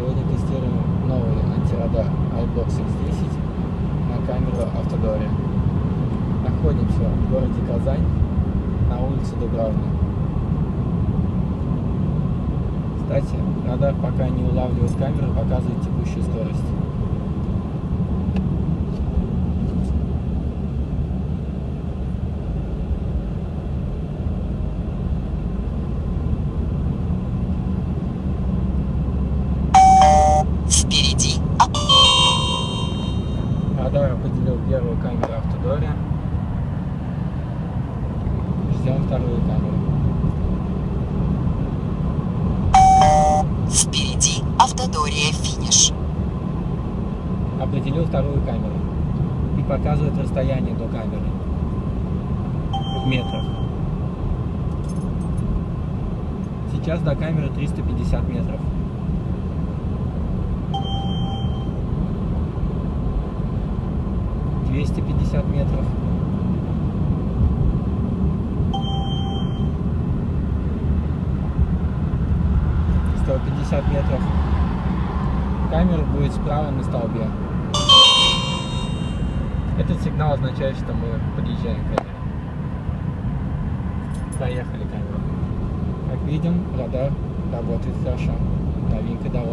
Сегодня тестируем новый антирадар iBox X10 на камеру Автодоре. Находимся в городе Казань на улице Дубравна. Кстати, радар пока не улавливает камеру, показывает текущую скорость. Впереди. Радар определил первую камеру Автодоре. Ждем вторую камеру. Впереди. Автодория. Финиш. Определил вторую камеру. И показывает расстояние до камеры. В метрах. Сейчас до камеры 350 метров. Двести пятьдесят метров. Сто пятьдесят метров. Камера будет справа на столбе. Этот сигнал означает, что мы подъезжаем к камере. Проехали камеру. Как видим, радар работает хорошо. Новинка доволен.